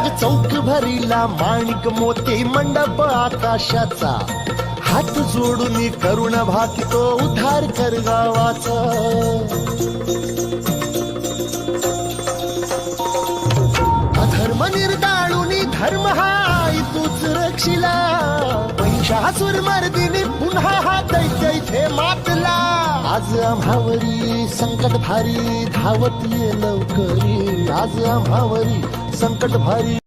राग चौक भरीला माणिक मोती मंडप आकाशाचा. हात जोडून करुण भाकितो उद्धार कर गावाचा. अधर्म निर्दाळून धर्म हा तूच रक्षिला. महिषासुर मर्दिनी पुन्हा आज आम्हावरी संकट भारी धावत ये लवकरी. आज आम्हावरी संकट भारी